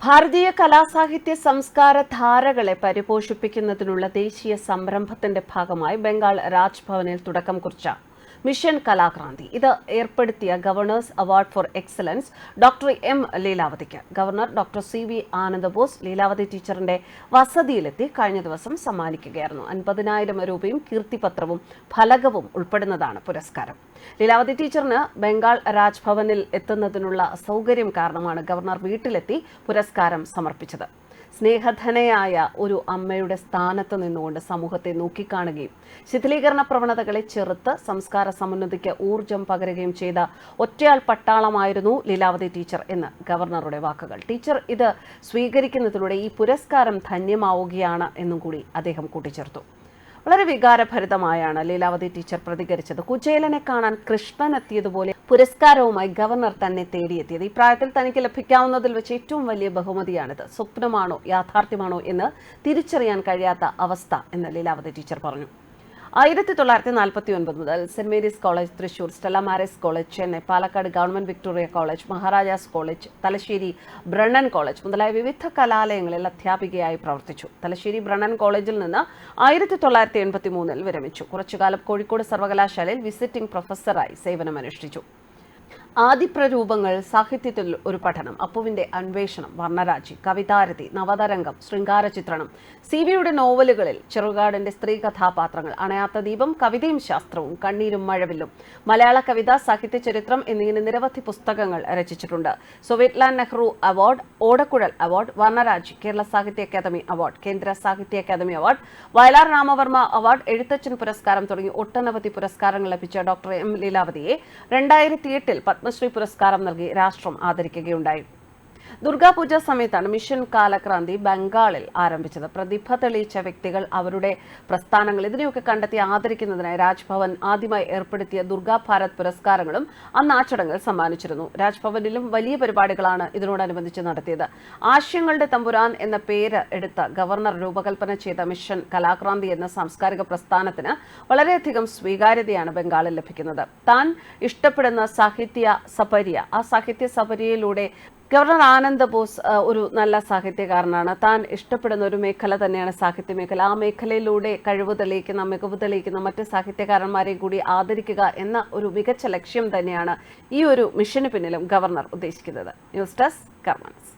ഭാരതീയ കലാസാഹിത്യ സംസ്കാര ധാരകളെ പരിപോഷിപ്പിക്കുന്നതിനുള്ള ദേശീയ സംരംഭത്തിന്റെ ഭാഗമായി ബംഗാൾ രാജ്ഭവനിൽ തുടക്കം കുറിച്ച മിഷൻ കലാക്രാന്തി. ഇത് ഏർപ്പെടുത്തിയ governor's award for excellence doctor M ലീലാവതിക്ക്. Governor doctor C V Ananda Bose Leelavathi ടീച്ചറിന്റെ വസതിയിലെത്തി കഴിഞ്ഞ ദിവസം സമ്മാനിക്കുകയായിരുന്നു. അൻപതിനായിരം രൂപയും കീർത്തിപത്രവും ഫലകവും ഉൾപ്പെടുന്നതാണ് പുരസ്കാരം. ലീലാവതി ടീച്ചറിന് ബംഗാൾ രാജ്ഭവനിൽ എത്തുന്നതിനുള്ള സൗകര്യം കാരണമാണ് ഗവർണർ വീട്ടിലെത്തി പുരസ്കാരം സമർപ്പിച്ചത്. സ്നേഹധനയായ ഒരു അമ്മയുടെ സ്ഥാനത്ത് നിന്നുകൊണ്ട് സമൂഹത്തെ നോക്കിക്കാണുകയും ശിഥിലീകരണ പ്രവണതകളെ ചെറുത്ത് സംസ്കാര സമുന്നതിക്ക് ഊർജം പകരുകയും ചെയ്ത ഒറ്റയാൾ പട്ടാളമായിരുന്നു ലീലാവതി ടീച്ചർ എന്ന് ഗവർണറുടെ വാക്കുകൾ. ടീച്ചർ ഇത് സ്വീകരിക്കുന്നതിലൂടെ ഈ പുരസ്കാരം ധന്യമാവുകയാണ് എന്നും കൂടി അദ്ദേഹം കൂട്ടിച്ചേർത്തു. വളരെ വികാരഭരിതമായാണ് ലീലാവതി ടീച്ചർ പ്രതികരിച്ചത്. കുചേലനെ കാണാൻ കൃഷ്ണൻ എത്തിയതുപോലെ പുരസ്കാരവുമായി ഗവർണർ തന്നെ തേടിയെത്തിയത്. ഈ പ്രായത്തിൽ തനിക്ക് ലഭിക്കാവുന്നതിൽ വെച്ച് ഏറ്റവും വലിയ ബഹുമതിയാണിത്. സ്വപ്നമാണോ യാഥാർത്ഥ്യമാണോ എന്ന് തിരിച്ചറിയാൻ കഴിയാത്ത അവസ്ഥ എന്ന് ലീലാവതി ടീച്ചർ പറഞ്ഞു. ആയിരത്തി തൊള്ളായിരത്തി നാൽപ്പത്തി ഒൻപത് മുതൽ Saint Mary's college Thrissur Stella Maris college Chennai Palakkad government Victoria college Maharajas college Thalassery Brennen college മുതലായ വിവിധ കലാലയങ്ങളിൽ അധ്യാപികയായി പ്രവർത്തിച്ചു. തലശ്ശേരി ബ്രണ്ണൻ കോളേജിൽ നിന്ന് ആയിരത്തി തൊള്ളായിരത്തി എൺപത്തി മൂന്നിൽ വിരമിച്ചു. കുറച്ചുകാലം കോഴിക്കോട് സർവകലാശാലയിൽ വിസിറ്റിംഗ് പ്രൊഫസറായി സേവനമനുഷ്ഠിച്ചു. ആദിപ്രരൂപങ്ങൾ സാഹിത്യത്തിൽ ഒരു പഠനം അപ്പുവിന്റെ അന്വേഷണം വർണരാജി കവിതാരതി നവതരംഗം ശൃംഗാര ചിത്രണം സി വിയുടെ നോവലുകളിൽ ചെറുകാടിന്റെ സ്ത്രീ കഥാപാത്രങ്ങൾ അണയാത്ത ദീപം കവിതയും ശാസ്ത്രവും കണ്ണീരും മഴവില്ലും മലയാള കവിത സാഹിത്യ ചരിത്രം എന്നിങ്ങനെ നിരവധി പുസ്തകങ്ങൾ രചിച്ചിട്ടുണ്ട്. Soviet Land Nehru award Odakkuzhal award Varnaraji Kerala Sahitya Akademi award Kendra Sahitya Akademi award Vayalar Ramavarma award Ezhuthachan പുരസ്കാരം തുടങ്ങി ഒട്ടനവധി പുരസ്കാരങ്ങൾ ലഭിച്ച ഡോക്ടർ എം ലീലാവതിയെ രണ്ടായിരത്തി എട്ടിൽ പത്മശ്രീ പുരസ്കാരം നൽകി രാഷ്ട്രം ആദരിക്കുകയുണ്ടായി ദുർഗാപൂജ സമയത്താണ് മിഷൻ കാലക്രാന്തി ബംഗാളിൽ ആരംഭിച്ചത്. പ്രതിഭ തെളിയിച്ച വ്യക്തികൾ അവരുടെ പ്രസ്ഥാനങ്ങൾ ഇതിനെയൊക്കെ കണ്ടെത്തി ആദരിക്കുന്നതിനായി രാജ്ഭവൻ ആദ്യമായി ഏർപ്പെടുത്തിയ ദുർഗാ ഭാരത് പുരസ്കാരങ്ങളും അന്ന് ആ ചടങ്ങിൽ സമ്മാനിച്ചിരുന്നു. രാജ്ഭവനിലും വലിയ പരിപാടികളാണ് ഇതിനോടനുബന്ധിച്ച് നടത്തിയത്. ആശയങ്ങളുടെ തമ്പുരാൻ എന്ന പേര് എടുത്ത ഗവർണർ രൂപകൽപ്പന ചെയ്ത മിഷൻ കലാക്രാന്തി എന്ന സാംസ്കാരിക പ്രസ്ഥാനത്തിന് വളരെയധികം സ്വീകാര്യതയാണ് ബംഗാളിൽ ലഭിക്കുന്നത്. താൻ ഇഷ്ടപ്പെടുന്ന സാഹിത്യ സപര്യ ആ സാഹിത്യ സപര്യയിലൂടെ ഗവർണർ ആനന്ദ ബോസ് ഒരു നല്ല സാഹിത്യകാരനാണ്. താൻ ഇഷ്ടപ്പെടുന്ന ഒരു മേഖല തന്നെയാണ് സാഹിത്യ മേഖല ആ മേഖലയിലൂടെ കഴിവ് തെളിയിക്കുന്ന മികവ് തെളിയിക്കുന്ന മറ്റ് സാഹിത്യകാരന്മാരെയും കൂടി ആദരിക്കുക എന്ന ഒരു മികച്ച ലക്ഷ്യം തന്നെയാണ് ഈ ഒരു മിഷന് പിന്നിലും ഗവർണർ ഉദ്ദേശിക്കുന്നത്. News desk കർമ്മൻസ്